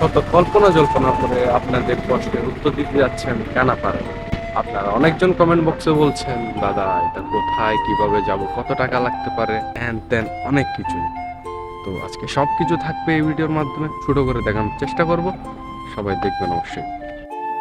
কত কল্পনা জল্পনা করে আপনাদের প্রশ্নের উত্তর দিতে যাচ্ছেন কেন পারে আপনারা অনেকজন কমেন্ট বক্সে বলছেন, দাদা, এটা কোথায়? কীভাবে যাব? কত টাকা লাগতে পারে? হ্যান ত্যান অনেক কিছু। তো আজকে সব কিছু থাকবে এই ভিডিওর মাধ্যমে। ছোট করে দেখানোর চেষ্টা করব। সবাই দেখবেন অবশ্যই।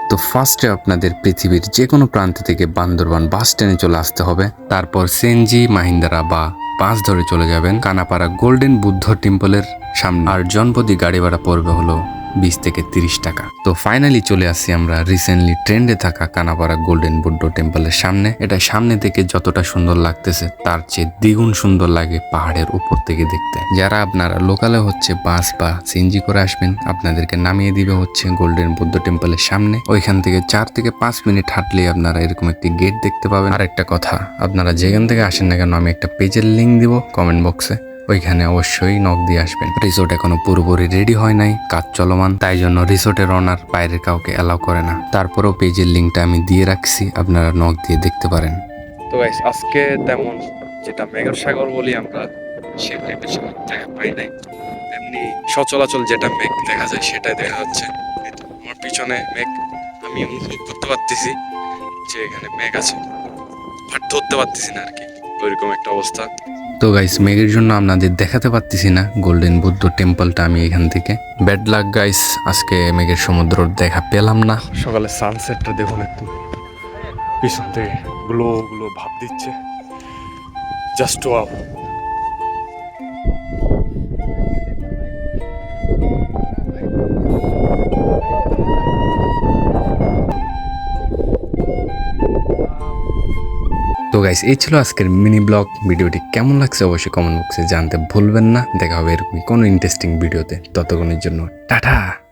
তো ফার্স্টে আপনাদের পৃথিবীর যে কোনো প্রান্ত থেকে বান্দরবান বাস স্ট্যান্ডে চলে আসতে হবে। তারপর সেনজি মাহিন্দারা বা বাস ধরে চলে যাবেন কানাপাড়া গোল্ডেন বুদ্ধ টেম্পলের সামনে। আর জনপতি গাড়ি ভাড়া পড়বে হলো বিশ থেকে তিরিশ টাকা। তো ফাইনালি চলে আসি আমরা রিসেন্টলি ট্রেন্ডে থাকা কানাপাড়া গোল্ডেন বুদ্ধ টেম্পলের সামনে। এটা সামনে থেকে যতটা সুন্দর লাগতেছে, তার চেয়ে দ্বিগুণ সুন্দর লাগে পাহাড়ের উপর থেকে দেখতে। যারা আপনারা লোকালে হচ্ছে বাস বা সিএনজি করে আসবেন, আপনাদেরকে নামিয়ে দিবে হচ্ছে গোল্ডেন বুদ্ধ টেম্পলের সামনে। ওইখান থেকে চার থেকে পাঁচ মিনিট হাঁটলে আপনারা এরকম একটি গেট দেখতে পাবেন। আর একটা কথা, আপনারা যেখান থেকে আসেন না কেন, আমি একটা পেজের লিঙ্ক দিব কমেন্ট বক্সে ওইখানে অবশ্যই নক দিয়ে আসবেন। রিসোর্ট এখনও পুরোপুরি রেডি হয় নাই, কাজ চলমান, তাই জন্য রিসোর্টের অনার বাইরের কাউকে অ্যালাউ করে না। তারপরেও পেজের লিঙ্কটা আমি দিয়ে রাখছি, আপনারা নক দিয়ে দেখতে পারেন। তো আজকে তেমন যেটা মেঘের সাগর বলি আমরা সেটাই বেশি দেখা পাই নাই। এমনি সচলাচল যেটা মেঘ দেখা যায়, সেটাই দেখা যাচ্ছে। আমার পিছনে মেঘ, আমি অনুভব করতে পারতেছি যে এখানে মেঘ আছে। বাট ধরতে পারতেছি না আর কি ওইরকম একটা অবস্থা। তো গাইস মেঘের জন্য আপনাদের দেখাতে পারতেছি না গোল্ডেন বুদ্ধ টেম্পলটা আমি এখান থেকে। ব্যাড লাক গাইস আজকে মেঘের সমুদ্র দেখা পেলাম না। সকালে সানসেটটা দেখুন একটু। পিছন থেকে গ্লো গ্লো ভাব দিচ্ছে। জাস্ট ওয়াও তো গাইস এই ছিল আজকের মিনি ব্লগ ভিডিওটি কেমন লাগছে অবশ্যই কমেন্ট বক্সে জানতে ভুলবেন না। দেখা হবে এরকমই কোনো ইন্টারেস্টিং ভিডিওতে ততক্ষণের জন্য, টাটা!